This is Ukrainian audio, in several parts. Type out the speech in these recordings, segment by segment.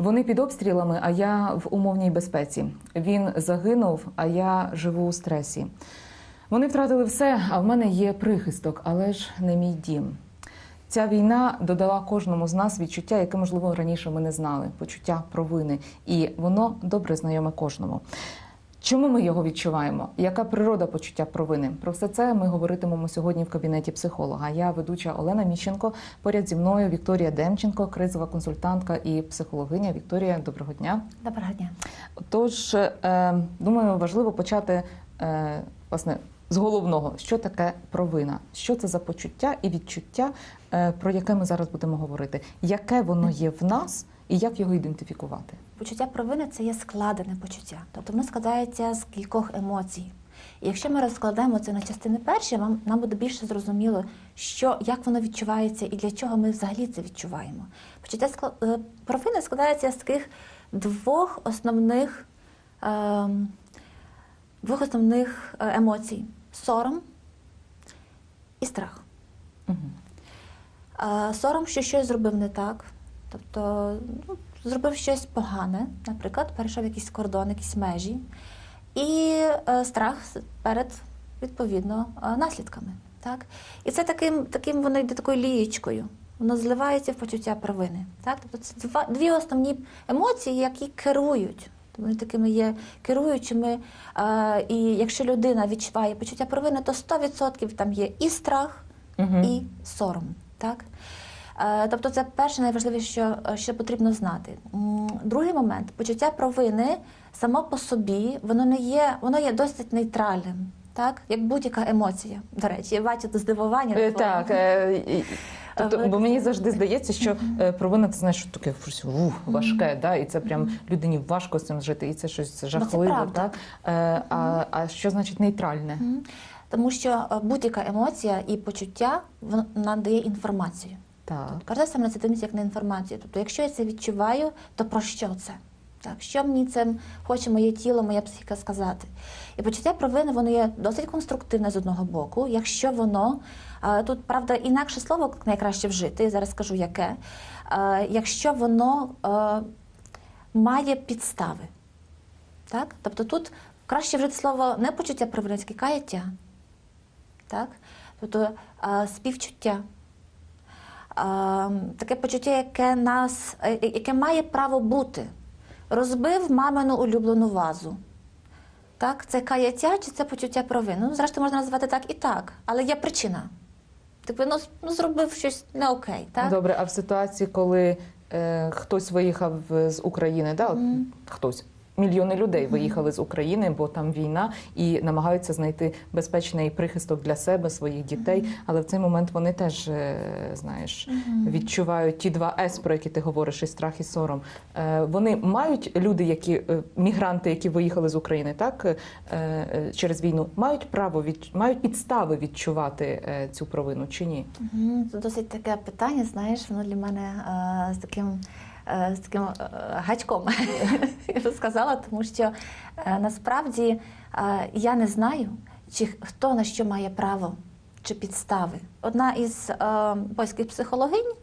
Вони під обстрілами, а я в умовній безпеці. Він загинув, а я живу у стресі. Вони втратили все, а в мене є прихисток, але ж не мій дім. Ця війна додала кожному з нас відчуття, яке можливо раніше ми не знали, почуття провини, і воно добре знайоме кожному. Чому ми його відчуваємо? Яка природа почуття провини? Про все це ми говоритимемо сьогодні в кабінеті психолога. Я ведуча Олена Міщенко. Поряд зі мною Вікторія Демченко, кризова консультантка і психологиня. Вікторія, доброго дня. Доброго дня. Тож, е, думаю, важливо почати е, власне з головного, що таке провина, що це за почуття і відчуття, е, про яке ми зараз будемо говорити, яке воно є в нас і як його ідентифікувати. Почуття провини це є складене почуття, тобто воно складається з кількох емоцій. І якщо ми розкладаємо це на частини перші, вам нам буде більше зрозуміло, що як воно відчувається і для чого ми взагалі це відчуваємо. Почуття е, провини складається з таких двох основних, ем, двох основних е, емоцій: сором і страх. Угу. Сором, що щось зробив не так, тобто ну, зробив щось погане, наприклад, перейшов якийсь кордон, якісь межі, і е, страх перед відповідно е, наслідками. Так? І це таким, таким воно йде такою лієчкою. Воно зливається в почуття провини. Так? Тобто це два, дві основні емоції, які керують. Вони такими є керуючими. Е, і якщо людина відчуває почуття провини, то 100% там є і страх, Угу. і сором. Так? Тобто це перше найважливіше, що, що потрібно знати. Другий момент почуття провини само по собі, воно не є, воно є досить нейтральним, так? як будь-яка емоція. До речі, тут здивування. Е. Так, е, тобто, велика бо мені завжди здається, що е, провина це знаєш, що таке щось вух, важке, да, і це прям людині важко з цим жити, і це щось жахливе. правда. Так? Е, а, а що значить нейтральне? Тому що е, будь-яка емоція і почуття вона надає інформацію. Так. Кожна саме це дивиться як на інформацію. Тобто, якщо я це відчуваю, то про що це? Так, що мені це хоче моє тіло, моя психіка сказати? І почуття провини воно є досить конструктивне з одного боку, якщо воно тут правда інакше слово найкраще вжити, я зараз скажу яке, якщо воно має підстави. Так? Тобто тут краще вжити слово не почуття провини, а каяття. Так? Тобто співчуття. Таке почуття, яке нас, е, яке має право бути. Розбив мамину улюблену вазу. Так, це каяття чи це почуття провини? Ну, зрештою, можна назвати так і так, але є причина. Типу, ну, ну зробив щось не окей. Так? Добре, а в ситуації, коли е, хтось виїхав з України, да, от хтось. Мільйони людей виїхали з України, бо там війна, і намагаються знайти безпечний прихисток для себе, своїх дітей. Але в цей момент вони теж е, знаєш відчувають ті два С, про які ти говориш, і страх і сором. Е, Вони мають люди, які е, мігранти, які виїхали з України, так через війну, мають право від мають підстави відчувати цю провину чи ні? Це досить таке питання, знаєш, воно для мене з таким. Е, З таким е, гачком сказала, тому що е, насправді я не знаю, чи хто на що має право чи підстави. Одна із польських психологинь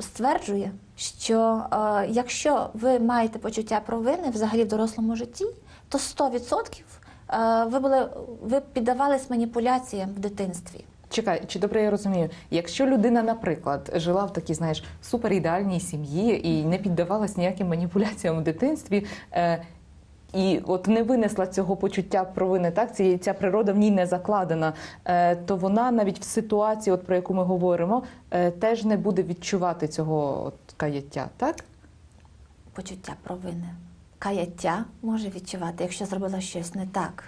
стверджує, що якщо ви маєте почуття провини взагалі в дорослому житті, то 100% е, ви були ви піддавались маніпуляціям в дитинстві. Чекай, чи добре я розумію? Якщо людина, наприклад, жила в такій, знаєш, суперідеальній сім'ї і не піддавалась ніяким маніпуляціям в дитинстві. Е, і от не винесла цього почуття провини, так ці, ця природа в ній не закладена, е, то вона навіть в ситуації, от про яку ми говоримо, е, теж не буде відчувати цього от, каяття, так? почуття провини. Каяття може відчувати, якщо зробила щось не так.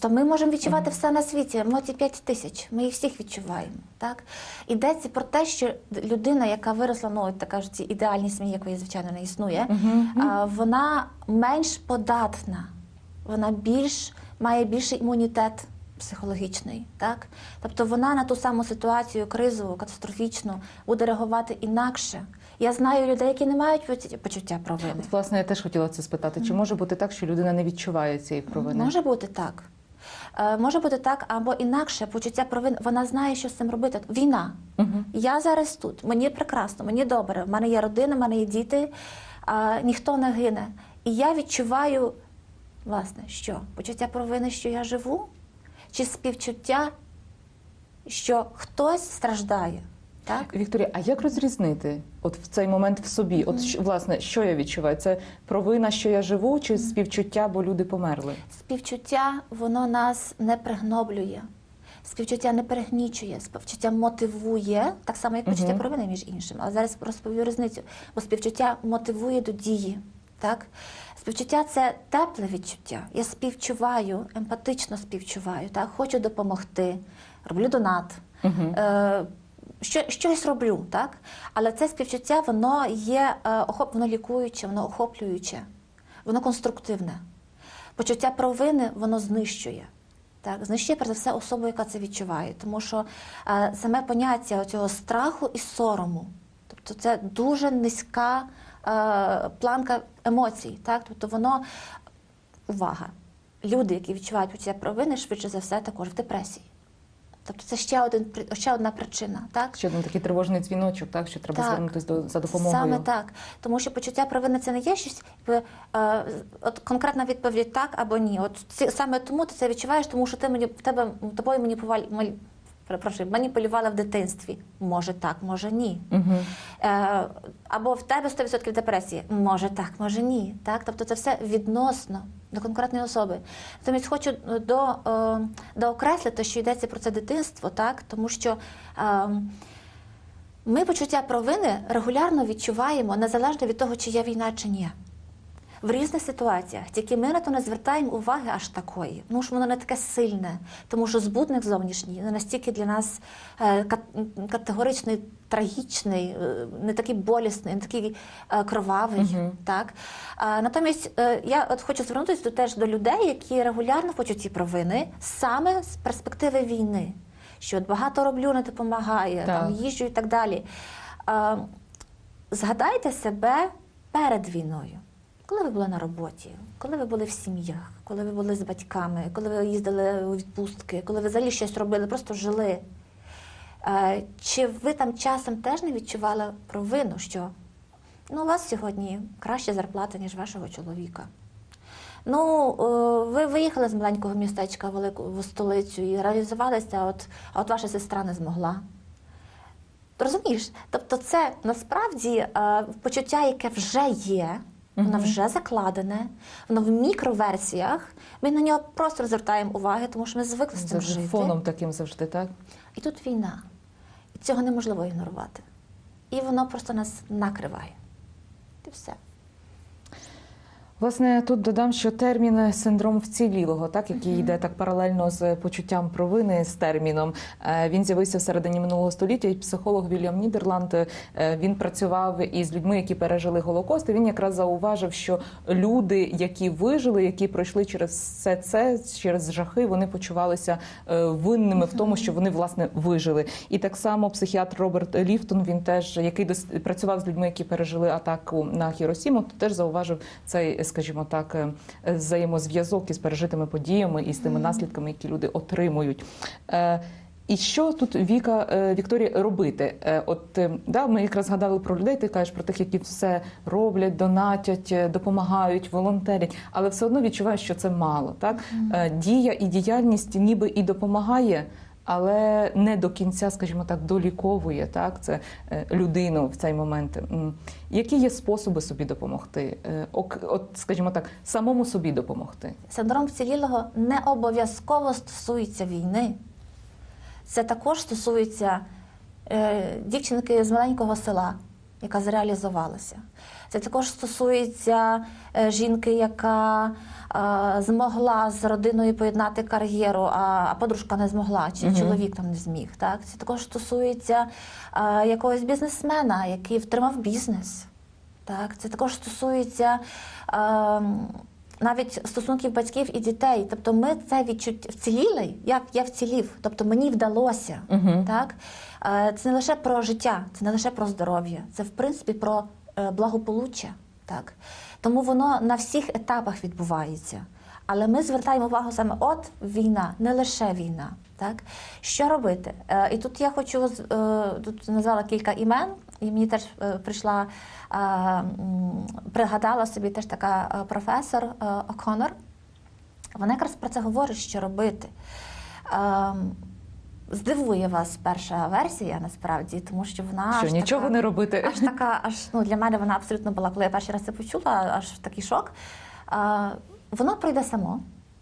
То ми можемо відчувати все на світі, емоцій 5 тисяч, ми їх всіх відчуваємо. Так? Йдеться про те, що людина, яка виросла, ну, от така ж ці ідеальні сім'ї, якої, звичайно, не існує, а, вона менш податна, вона більш, має більший імунітет психологічний. Так? Тобто вона на ту саму ситуацію, кризову, катастрофічну, буде реагувати інакше. Я знаю людей, які не мають почуття провини. От, власне, я теж хотіла це спитати. Чи може бути так, що людина не відчуває цієї провини? Може бути так. Е, може бути так, або інакше почуття провини. Вона знає, що з цим робити. Війна. Угу. Я зараз тут, мені прекрасно, мені добре. В мене є родина, в мене є діти, а, ніхто не гине. І я відчуваю, власне, що почуття провини, що я живу, чи співчуття, що хтось страждає. Так? Вікторія, а як розрізнити от в цей момент в собі? От що- власне, що я відчуваю? Це провина, що я живу, чи співчуття, бо люди померли? Співчуття воно нас не пригноблює. Співчуття не перегнічує, співчуття мотивує, так само, як почуття Мгм. провини, між іншим. Але зараз розповів різницю. Бо співчуття мотивує до дії. Так? Співчуття це тепле відчуття. Я співчуваю, емпатично співчуваю, так? хочу допомогти, роблю донат. Угу. Е, що, щось роблю, так? Але це співчуття, воно є е, охоп, воно лікуюче, воно охоплююче, воно конструктивне. Почуття провини воно знищує. Так, знищує перш за все особу, яка це відчуває. Тому що е, саме поняття цього страху і сорому, тобто це дуже низька е, планка емоцій. Так? Тобто воно увага. Люди, які відчувають почуття провини, швидше за все також в депресії. Тобто це ще, один, ще одна причина. Так? Ще один такий тривожний дзвіночок, так що треба Так. звернутися до за допомогою. Саме так. Тому що почуття провини це не є щось, якби, е, от конкретна відповідь так або ні. От ці, саме тому ти це відчуваєш, тому що ти мені в тебе тобою мені малі- перепрошую, маніпулювала в дитинстві. Може так, може ні. Угу. Е, або в тебе 100% депресії. Може так, може ні. Так? Тобто це все відносно до конкретної особи. Натомість хочу до, е, доокреслити, що йдеться про це дитинство, так? тому що е, ми почуття провини регулярно відчуваємо незалежно від того, чи є війна чи ні. В різних ситуаціях, тільки ми на то не звертаємо уваги аж такої, тому що воно не таке сильне, тому що збутник зовнішній не настільки для нас е, категоричний, трагічний, е, не такий болісний, не такий е, кровавий. Мгм. Так? Натомість я от хочу звернутися до- теж до людей, які регулярно хочуть ці провини саме з перспективи війни. Що от багато роблю, не допомагає, Так. там їжджу і так далі. Згадайте себе перед війною. Коли ви були на роботі, коли ви були в сім'ях, коли ви були з батьками, коли ви їздили у відпустки, коли ви взагалі щось робили, просто жили. Е, Чи ви там часом теж не відчували провину, що ну, у вас сьогодні краща зарплата, ніж вашого чоловіка? Ну, е, ви виїхали з маленького містечка в столицю і реалізувалися, от, а от ваша сестра не змогла. Розумієш? Тобто, це насправді е, почуття, яке вже є, воно вже закладене, воно в мікроверсіях. Ми на нього просто розвертаємо звертаємо уваги, тому що ми звикли з цим жити. фоном таким завжди, так? І тут війна. І цього неможливо ігнорувати. І воно просто нас накриває. І все. Власне, тут додам, що термін синдром вцілілого, так який йде так паралельно з почуттям провини з терміном. е, Він з'явився в середині минулого століття. І психолог Вільям Нідерланд е, він працював із людьми, які пережили голокост. І він якраз зауважив, що люди, які вижили, які пройшли через все це, через жахи, вони почувалися е, винними в тому, що вони власне вижили. І так само психіатр Роберт Ліфтон, він теж який працював з людьми, які пережили атаку на Хіросіму, то теж зауважив цей, скажімо так, е, взаємозв'язок із пережитими подіями і з тими наслідками, які люди отримують. Е, І що тут Віка е, Вікторія робити? От да, ми якраз згадали про людей. Ти кажеш про тих, які все роблять, донатять, допомагають, волонтерять, але все одно відчуваєш, що це мало. Так Е, дія і діяльність ніби і допомагає. Але не до кінця, скажімо так, доліковує так це е, людину в цей момент. Які є способи собі допомогти? Е, От, скажімо так, самому собі допомогти. Синдром вцілілого не обов'язково стосується війни. Це також стосується е, дівчинки з маленького села, яка зреалізувалася. Це також стосується е, жінки, яка е, змогла з родиною поєднати кар'єру, а, подружка не змогла, чи Мгм. чоловік там не зміг. Так? Це також стосується е, якогось бізнесмена, який втримав бізнес. Так, це також стосується навіть стосунків батьків і дітей. Тобто, ми це відчуття вціліли, як я вцілів, тобто мені вдалося. Угу. Так? Е, Це не лише про життя, це не лише про здоров'я, це в принципі про благополуччя. Так? Тому воно на всіх етапах відбувається. Але ми звертаємо увагу саме от війна, не лише війна. Так? Що робити? Е, і тут я хочу е, тут назвала кілька імен, і мені теж е, прийшла, е, пригадала собі теж така е, професор е, О'Коннор. Вона якраз про це говорить, що робити. Ем, Здивує вас перша версія насправді, тому що вона Що аж нічого така, не робити. аж така, аж ну для мене вона абсолютно була, коли я перший раз це почула, аж такий шок. А, воно пройде само,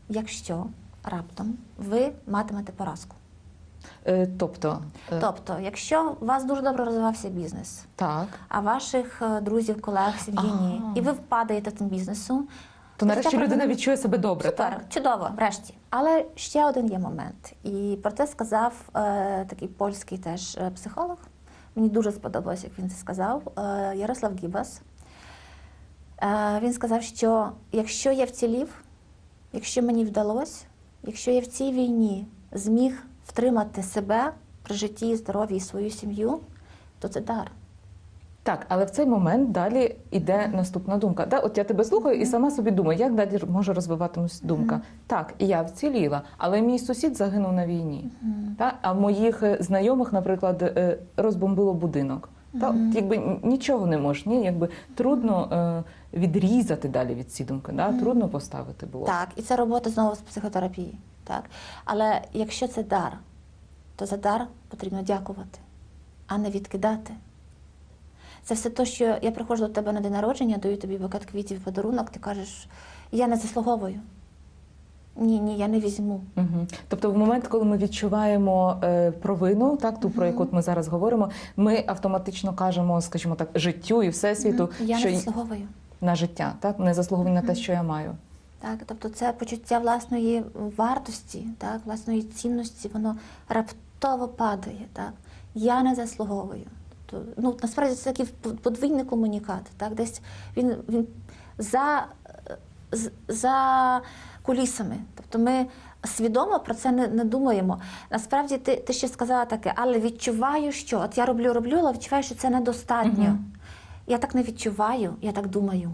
якщо раптом ви матимете поразку. Е, Тобто, е, Тобто, якщо у вас дуже добре розвивався бізнес, так, а ваших е, друзів, колег, сім'ї ні, і ви впадаєте тим бізнесу, то нарешті людина відчує себе добре. Супер, Так? чудово, врешті. Але ще один є момент. І про це сказав е, такий польський теж е, психолог. Мені дуже сподобалось, як він це сказав. Е, Ярослав Гібас. Е, він сказав, що якщо я вцілів, якщо мені вдалося, якщо я в цій війні зміг втримати себе при житті, здоров'ї і свою сім'ю, то це дар. Так, але в цей момент далі йде наступна думка. Да, от я тебе слухаю і сама собі думаю, як далі може розвиватимусь думка. Так, я вціліла, але мій сусід загинув на війні. Та? А моїх е, знайомих, наприклад, е, розбомбило будинок. Та, от, якби нічого не можеш, ні, якби трудно е, відрізати далі від ці думки, да? трудно поставити було. Так, і це робота знову з психотерапії. Так? Але якщо це дар, то за дар потрібно дякувати, а не відкидати. Це все те, що я приходжу до тебе на день народження, даю тобі букет квітів подарунок, ти кажеш, я не заслуговую. Ні, ні, я не візьму. Угу. Тобто, в момент, коли ми відчуваємо е, провину, так ту про яку ми зараз говоримо, ми автоматично кажемо, скажімо так, життю і всесвіту, Я що не заслуговую. на життя, так не заслуговую на те, що я маю. Так, тобто це почуття власної вартості, так, власної цінності, воно раптово падає. Так. Я не заслуговую. Тобто, ну, насправді це такий подвійний комунікат. Так, десь він, він за, за кулісами. Тобто ми свідомо про це не, не думаємо. Насправді ти, ти ще сказала таке, але відчуваю, що от я роблю, роблю, але відчуваю, що це недостатньо. Мгм. Я так не відчуваю, я так думаю.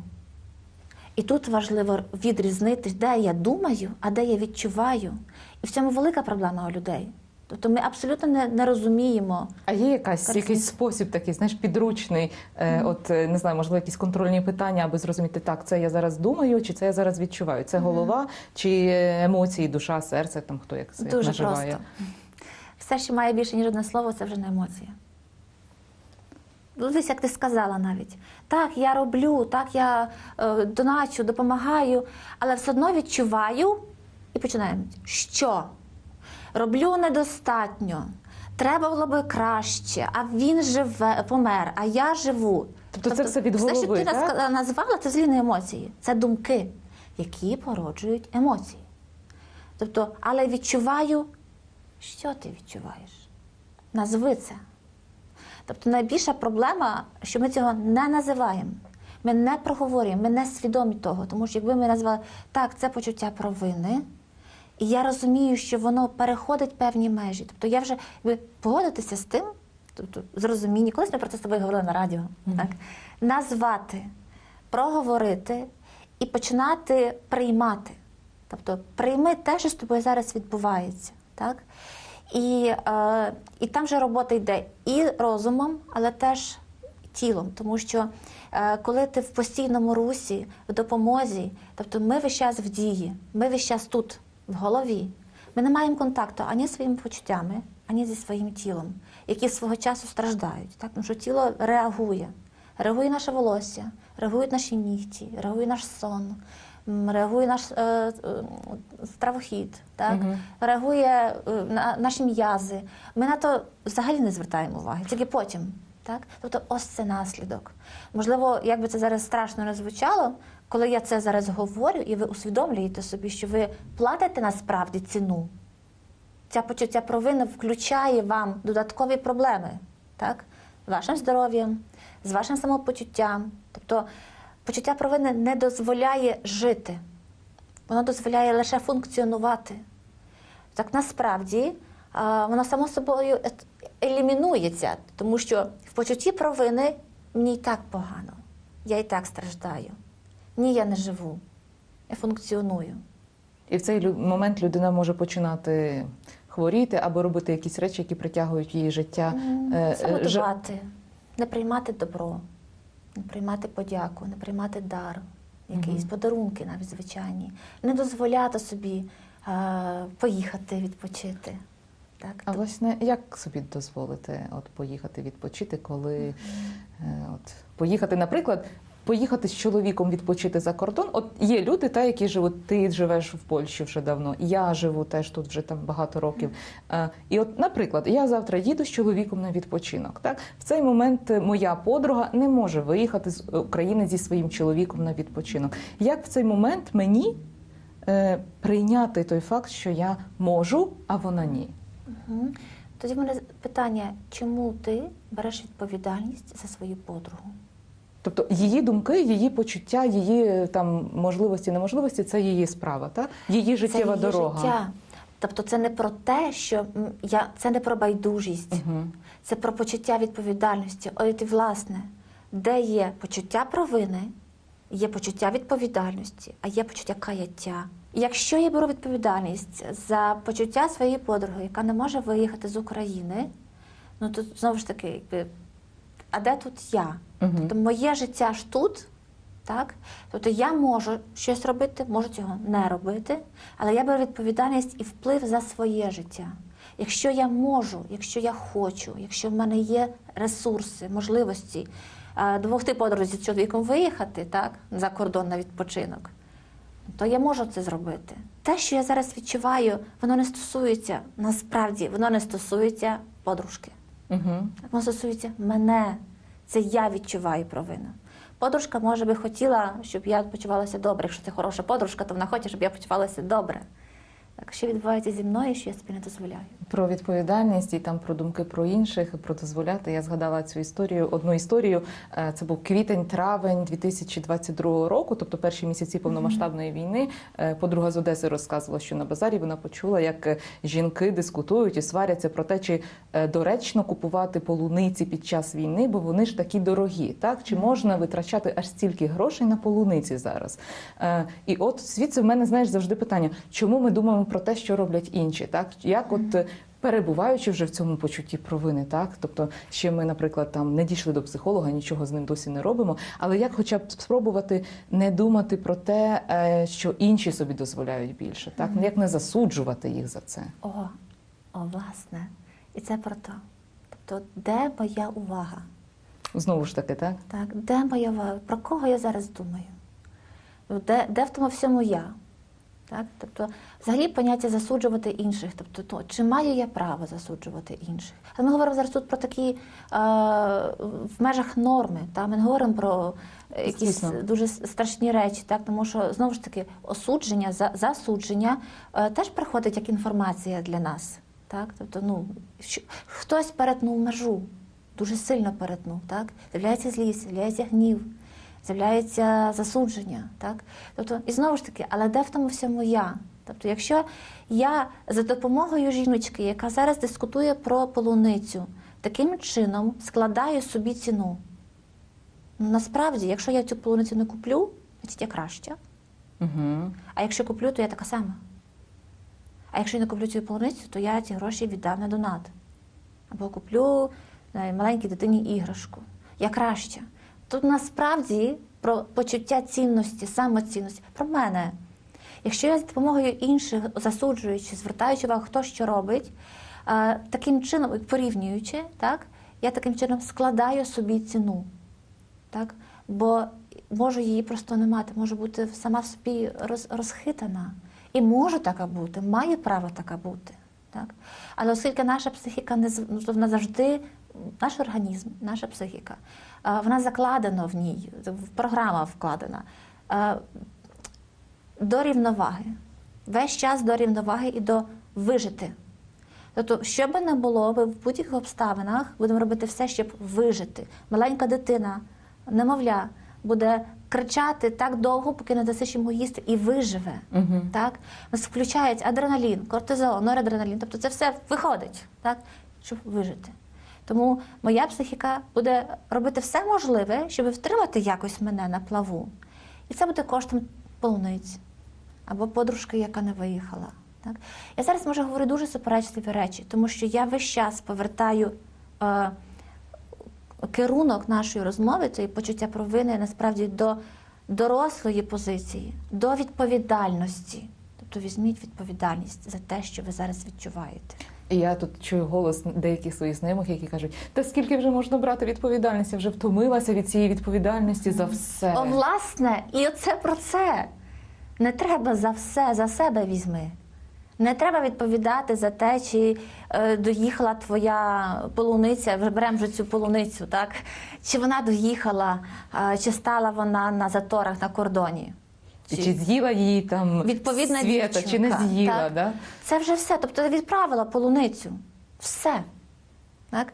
І тут важливо відрізнити, де я думаю, а де я відчуваю. І в цьому велика проблема у людей. Тобто ми абсолютно не, не розуміємо. А є якась якийсь спосіб такий, знаєш, підручний, е, от е, не знаю, можливо, якісь контрольні питання, аби зрозуміти, так, це я зараз думаю, чи це я зараз відчуваю. Це голова, чи емоції, душа, серце, там хто як це Дуже наживає. просто. Все, що має більше, ніж одне слово, це вже не емоція. Десь, як ти сказала навіть. Так, я роблю, так, я е, доначу, допомагаю, але все одно відчуваю і починаємо. Що? Роблю недостатньо. Треба було би краще, а він живе, помер, а я живу. Тобто це все від Все, що голови, ти так? назвала, це не емоції, це думки, які породжують емоції. Тобто, але відчуваю, що ти відчуваєш? Назви це. Тобто найбільша проблема, що ми цього не називаємо. Ми не проговорюємо, ми не свідомі того. Тому що якби ми назвали так, це почуття провини, і я розумію, що воно переходить певні межі. Тобто я вже погодитися з тим, тобто зрозуміння, колись ми про це з тобою говорили на радіо, так? назвати, проговорити і починати приймати. Тобто прийми те, що з тобою зараз відбувається. Так? І, е, і там же робота йде і розумом, але теж тілом. Тому що е, коли ти в постійному русі, в допомозі, тобто ми весь час в дії, ми весь час тут, в голові. Ми не маємо контакту ані зі своїми почуттями, ані зі своїм тілом, які свого часу страждають. Так? Тому що тіло реагує. Реагує наше волосся, реагують наші нігті, реагує наш сон, реагує наш е, е, стравохід, так? Мгм. реагує е, на наші м'язи. Ми на то взагалі не звертаємо уваги, тільки потім. Так? Тобто ось це наслідок. Можливо, як би це зараз страшно не звучало, коли я це зараз говорю, і ви усвідомлюєте собі, що ви платите насправді ціну. Ця почуття провини включає вам додаткові проблеми, так? Вашим здоров'ям, з вашим самопочуттям. Тобто почуття провини не дозволяє жити, воно дозволяє лише функціонувати. Так насправді а, воно само собою елімінується, тому що в почутті провини мені і так погано, я і так страждаю. Ні, я не живу, я функціоную. І в цей момент людина може починати хворіти або робити якісь речі, які притягують її життя. Е, е, Саботувати, не приймати добро, не приймати подяку, не приймати дар, якісь Мгм. подарунки навіть звичайні, не дозволяти собі е, поїхати відпочити. Так? А власне, як собі дозволити от поїхати відпочити, коли е, от поїхати, наприклад, поїхати з чоловіком відпочити за кордон? От є люди, та які живуть. Ти живеш в Польщі вже давно. Я живу теж тут вже там багато років. Е, І от, наприклад, я завтра їду з чоловіком на відпочинок. Так в цей момент е, моя подруга не може виїхати з України зі своїм чоловіком на відпочинок. Як в цей момент мені е, прийняти той факт, що я можу, а вона ні? Мгм. Тоді в мене питання, чому ти береш відповідальність за свою подругу? Тобто її думки, її почуття, її там можливості, неможливості це її справа, так? Її життєва це її дорога. життя. Тобто це не про те, що я це не про байдужість, Угу. це про почуття відповідальності. От і власне, де є почуття провини, є почуття відповідальності, а є почуття каяття. Якщо я беру відповідальність за почуття своєї подруги, яка не може виїхати з України, ну то знову ж таки, якби, а де тут я? Угу. Тобто моє життя ж тут, так? Тобто я можу щось робити, можу цього не робити, але я беру відповідальність і вплив за своє життя. Якщо я можу, якщо я хочу, якщо в мене є ресурси, можливості е, допомогти подрузі з чоловіком виїхати так, за кордон на відпочинок, то я можу це зробити. Те, що я зараз відчуваю, воно не стосується насправді, воно не стосується подружки. Угу. Воно стосується мене. Це я відчуваю провину. Подружка, може би, хотіла, щоб я почувалася добре. Якщо це хороша подружка, то вона хоче, щоб я почувалася добре. Так, що відбувається зі мною, що я собі не дозволяю. Про відповідальність і там про думки про інших, про дозволяти. Я згадала цю історію. Одну історію. Е, Це був квітень-травень 2022 року, тобто перші місяці повномасштабної війни. Е, Подруга з Одеси розказувала, що на базарі вона почула, як е, жінки дискутують і сваряться про те, чи доречно купувати полуниці під час війни, бо вони ж такі дорогі. Так чи можна витрачати аж стільки грошей на полуниці зараз? І от звідси в мене знаєш завжди питання, чому ми думаємо про те, що роблять інші, так як от. Перебуваючи вже в цьому почутті провини, так тобто ще ми, наприклад, там не дійшли до психолога, нічого з ним досі не робимо. Але як, хоча б спробувати не думати про те, е, що інші собі дозволяють більше, так як не засуджувати їх за це? О, о, власне. І це про то. Тобто, де моя увага? Знову ж таки, так Так, де моя увага? Про кого я зараз думаю? Де, де в тому всьому я? Так? Тобто, взагалі поняття засуджувати інших. Тобто, то, чи маю я право засуджувати інших? Але ми говоримо зараз тут про такі е, в межах норми. Та? Ми не говоримо про якісь Звісно. дуже страшні речі, так? тому що знову ж таки осудження, за, засудження е, теж приходить як інформація для нас. Так? Тобто, ну, що, хтось перетнув межу, дуже сильно перетнув. Так? З'являється злість, з'являється гнів, з'являється засудження. Так? Тобто, і знову ж таки, але де в тому всьому я? Тобто, якщо я за допомогою жіночки, яка зараз дискутує про полуницю, таким чином складаю собі ціну. Ну, Насправді, якщо я цю полуницю не куплю, значить я краща. угу. А якщо куплю, то я така сама. А якщо я не куплю цю полуницю, то я ці гроші віддам на донат. Або куплю е, маленькій дитині іграшку. Я краща. Тут насправді про почуття цінності, самоцінності, про мене. Якщо я з допомогою інших, засуджуючи, звертаючи увагу, хто що робить, е, таким чином, порівнюючи, так, я таким чином складаю собі ціну. Так? Бо можу її просто не мати, можу бути сама в собі роз, розхитана. І може така бути, має право така бути. Так? Але оскільки наша психіка не ну, вона завжди, наш організм, наша психіка, вона закладена в ній, програма вкладена до рівноваги. Весь час до рівноваги і до вижити. Тобто, що би не було, ми в будь-яких обставинах будемо робити все, щоб вижити. Маленька дитина, немовля, буде кричати так довго, поки не дасиш йому їсти, і виживе. Угу. Так? У включають адреналін, кортизол, норадреналін. Тобто це все виходить, так? щоб вижити. Тому моя психіка буде робити все можливе, щоб втримати якось мене на плаву. І це буде коштом полуниць. або подружки, яка не виїхала. Так? Я зараз може говорю дуже суперечливі речі, тому що я весь час повертаю е, керунок нашої розмови, це почуття провини насправді до дорослої позиції, до відповідальності. Тобто візьміть відповідальність за те, що ви зараз відчуваєте. І я тут чую голос деяких своїх знайомих, які кажуть: та скільки вже можна брати відповідальність? Я вже втомилася від цієї відповідальності за все. О, власне, і оце про це. Не треба за все, за себе візьми. Не треба відповідати за те, чи е, доїхала твоя полуниця, беремо вже цю полуницю, так? Чи вона доїхала, е, чи стала вона на заторах на кордоні. І Чи з'їла її там Відповідна свята, чи не з'їла? так. Да? Це вже все. Тобто відправила полуницю. Все. Так?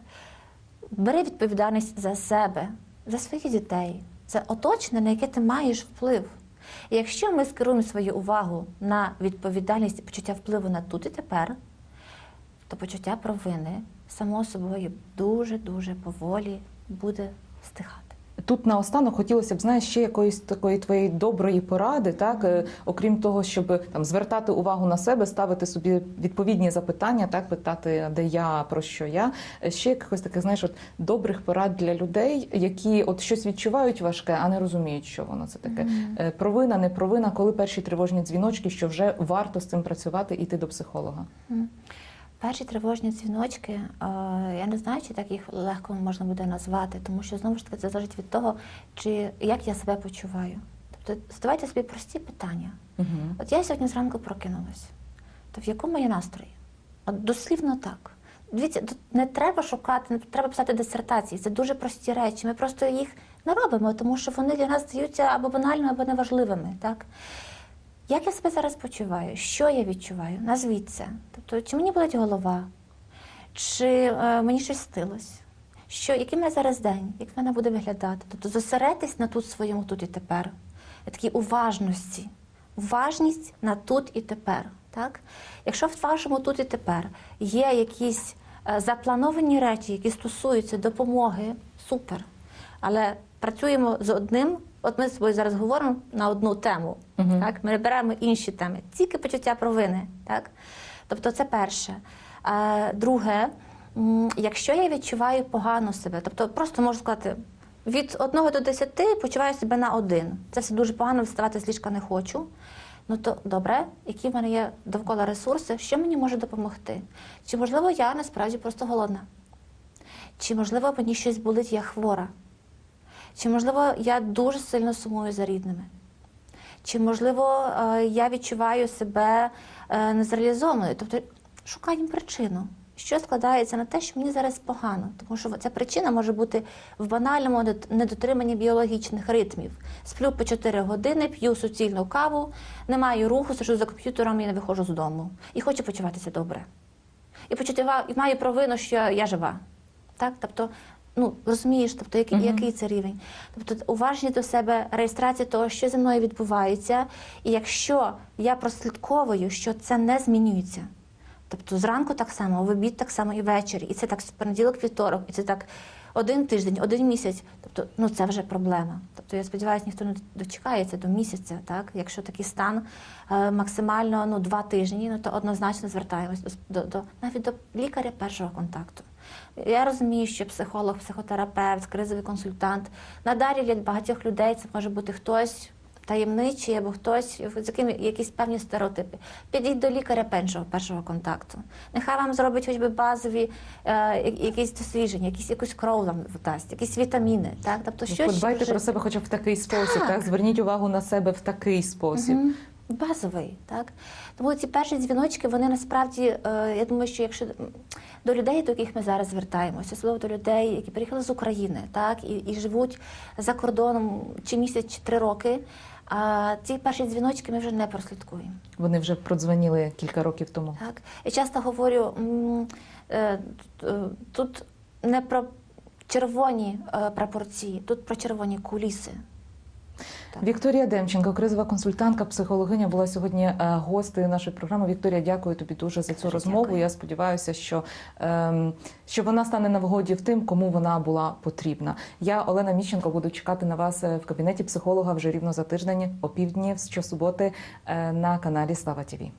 Бери відповідальність за себе, за своїх дітей, за оточення, на яке ти маєш вплив. І якщо ми скеруємо свою увагу на відповідальність і почуття впливу на тут і тепер, то почуття провини само собою дуже-дуже поволі буде стихати. Тут наостанок хотілося б знаєш ще якоїсь такої твоєї доброї поради, так е, окрім того, щоб там звертати увагу на себе, ставити собі відповідні запитання, так питати, де я про що я. Е, Ще якихось таких, знаєш, от добрих порад для людей, які от щось відчувають важке, а не розуміють, що воно це таке. Е, Провина, не провина, коли перші тривожні дзвіночки, що вже варто з цим працювати, іти до психолога. Перші тривожні дзвіночки, е, я не знаю, чи так їх легко можна буде назвати, тому що знову ж таки це залежить від того, чи як я себе почуваю. Тобто задавайте собі прості питання. Угу. От я сьогодні зранку прокинулась. То в якому я настрої? От дослівно так. Дивіться, тут не треба шукати, не треба писати дисертації. Це дуже прості речі. Ми просто їх не робимо, тому що вони для нас здаються або банальними, або неважливими. Так? Як я себе зараз почуваю? Що я відчуваю? Назвіть це. Тобто, чи мені болить голова, чи е, мені щось стилось? Що, який мене зараз день, як в мене буде виглядати? Тобто зосередьтесь на тут своєму тут і тепер. Такій уважності. Уважність на тут і тепер. Так? Якщо в вашому тут і тепер є якісь е, заплановані речі, які стосуються допомоги, супер. Але працюємо з одним, от ми з собою зараз говоримо на одну тему. Мгм. Так? Ми беремо інші теми, тільки почуття провини. Так? Тобто це перше. Е, друге, якщо я відчуваю погано себе, тобто просто можу сказати, від 1 до 10 почуваю себе на один. Це все дуже погано, вставати з ліжка не хочу. Ну то добре, які в мене є довкола ресурси, що мені може допомогти? Чи можливо я насправді просто голодна? Чи можливо мені щось болить, я хвора? Чи можливо я дуже сильно сумую за рідними? Чи можливо е, я відчуваю себе е, незреалізованою? Тобто шукаємо причину, що складається на те, що мені зараз погано, тому що ця причина може бути в банальному недотриманні біологічних ритмів. Сплю по 4 години, п'ю суцільну каву, не маю руху, сиджу за комп'ютером і не виходжу з дому. І хочу почуватися добре. І почути і маю провину, що я жива. Так? Тобто, ну розумієш, тобто, який, Мгм. який це рівень. Тобто уважність до себе, реєстрація того, що зі мною відбувається, і якщо я прослідковую, що це не змінюється. Тобто зранку так само, в обід так само і ввечері, і це так з понеділок, вівторок, і це так один тиждень, один місяць. Тобто, ну це вже проблема. Тобто я сподіваюся, ніхто не дочекається до місяця, так? Якщо такий стан е, максимально ну, два тижні, ну то однозначно звертаємось до, до, до навіть до лікаря першого контакту. Я розумію, що психолог, психотерапевт, кризовий консультант. Надалі для багатьох людей це може бути хтось таємничий або хтось, з яким якісь певні стереотипи. Підіть до лікаря першого, першого контакту. Нехай вам зробить хоч би базові е, якісь дослідження, якісь якусь кров вам дасть, якісь вітаміни. Так? Тобто, щось Подбайте вже- про себе хоча б в такий спосіб, Так. так. Зверніть увагу на себе в такий спосіб. Мгм. Базовий, так тому ці перші дзвіночки, вони насправді, е, я думаю, що якщо до людей, до яких ми зараз звертаємося, особливо до людей, які приїхали з України, так і, і живуть за кордоном чи місяць, чи три роки. А ці перші дзвіночки ми вже не прослідкуємо. Вони вже продзвонили кілька років тому. Так я часто говорю, е, е, тут не про червоні прапорці, тут про червоні куліси. Так. Вікторія Демченко, кризова консультантка, психологиня, була сьогодні е, гостею нашої програми. Вікторія, дякую тобі дуже за цю Дуже розмову. дякую. Я сподіваюся, що, ем, що вона стане на вгоді в тим, кому вона була потрібна. Я, Олена Міщенко, буду чекати на вас е, в кабінеті психолога вже рівно за тиждень опівдні, півдні щосуботи е, на каналі Слава Тіві.